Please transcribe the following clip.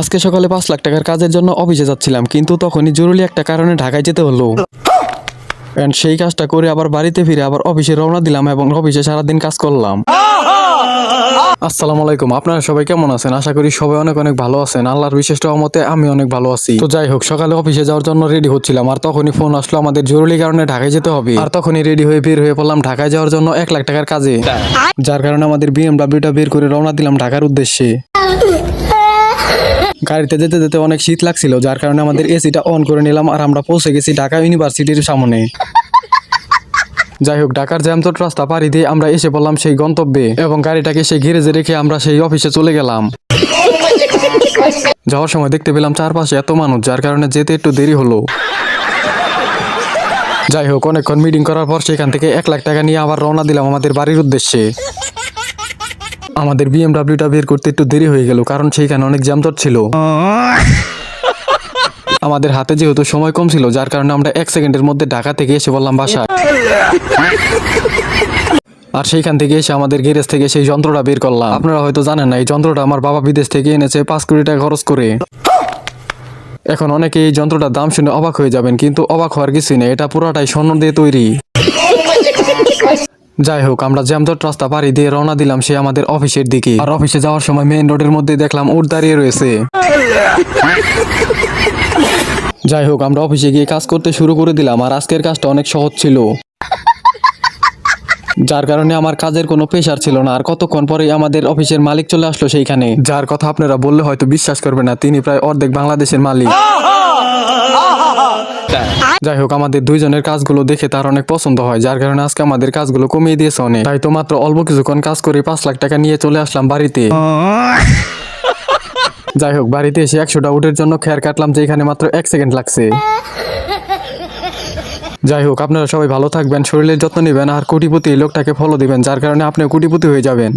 আজকে সকালে পাঁচ লাখ টাকার কাজের জন্য অফিসে যাচ্ছিলাম, কিন্তু তখনই জরুরি একটা কারণে ঢাকায় যেতে হলো। অ্যান্ড সেই কাজটা করে আবার বাড়িতে ফিরে আবার অফিসে রওনা দিলাম এবং অফিসে সারাদিন কাজ করলাম। আসসালামু আলাইকুম আপনারা সবাই কেমন আছেন? আশা করি সবাই অনেক অনেক ভালো আছেন। আল্লাহর বিশেষ রহমতে আমি অনেক ভালো আছি। তো যাই হোক, সকালে অফিসে যাওয়ার জন্য রেডি হচ্ছিলাম আর তখনই ফোন আসলো আমাদের জরুরি কারণে ঢাকায় যেতে হবে। আর তখনই রেডি হয়ে বের হয়ে পড়লাম ঢাকায় যাওয়ার জন্য এক লাখ টাকার কাজে। যার কারণে আমাদের বিএমডাব্লিউটা বের করে রওনা দিলাম ঢাকার উদ্দেশ্যে। গাড়িতে যেতে যেতে অনেক শীত লাগছিল, যার কারণে আমাদের এসিটা অন করে নিলাম আর আমরা পৌঁছে গেছি ঢাকা ইউনিভার্সিটির সামনে। যাই হোক, ঢাকার জ্যামতট রাস্তা পাড়ি দিয়ে আমরা এসে পড়লাম সেই গন্তব্যে এবং গাড়িটাকে সেই গ্যারেজে রেখে আমরা সেই অফিসে চলে গেলাম। যাওয়ার সময় দেখতে পেলাম চারপাশে এত মানুষ, যার কারণে যেতে একটু দেরি হলো। যাই হোক, অনেকক্ষণ মিটিং করার পর সেখান থেকে এক লাখ টাকা নিয়ে আবার রওনা দিলাম আমাদের বাড়ির উদ্দেশ্যে। আমাদের বিএমডাব্লিউটা বের করতে একটু দেরি হয়ে গেল, কারণ সেইখানে অনেক জ্যামতট ছিল। আমাদের হাতে যেহেতু সময় কম ছিল, যার কারণে আমরা এক সেকেন্ডের মধ্যে ঢাকা থেকে এসে বললাম বাসায়। আর সেইখান থেকে এসে আমাদের গ্যারেজ থেকে সেই যন্ত্রটা বের করলাম। আপনারা হয়তো জানেন না, এই যন্ত্রটা আমার বাবা বিদেশ থেকে এনেছে, পাঁচ কোটি টাকা খরচ করে। এখন অনেকে এই যন্ত্রটার দাম শুনে অবাক হয়ে যাবেন, কিন্তু অবাক হওয়ার কিছুই নেই, এটা পুরোটাই স্বর্ণ দিয়ে তৈরি। যাই হোক আমরা জ্যামদট রাস্তা পাড়ি দিয়ে রওনা দিলাম সে আমাদের অফিসের দিকে। আর অফিসে যাওয়ার সময় মেইন রোডের মধ্যে দেখলাম উট দাঁড়িয়ে রয়েছে। যাই হোক আমরা অফিসে গিয়ে কাজ করতে শুরু করে দিলাম, আর আজকের কাজটা অনেক সহজ ছিল। যার কারণে আমার কাজের কোনো প্রেশার ছিল না, আর কতক্ষণ পরে আমাদের অফিসের মালিক চলে আসলো সেইখানে। যার কথা আপনারা বললে হয়তো বিশ্বাস করবে না, তিনি প্রায় অর্ধেক বাংলাদেশের মালিক। যাই হোক আমাদের দুইজনের কাজগুলো দেখে তার অনেক পছন্দ হয় যার কারণে আজকে আমাদের কাজগুলো কমিয়ে দিয়েছে অনেক। তাই তো মাত্র অল্প কিছুক্ষণ কাজ করে পাঁচ লাখ টাকা নিয়ে চলে আসলাম বাড়িতে। যাই হোক বাড়িতে এসে একশোটা উটের জন্য খেয়ার কাটলাম যে এখানে মাত্র এক সেকেন্ড লাগছে। যাই হোক আপনারা সবাই ভালো থাকবেন শরীরের যত্ন নেবেন আর কোটিপতি এই লোকটাকে ফলো দিবেন যার কারণে আপনিও কোটিপতি হয়ে যাবেন।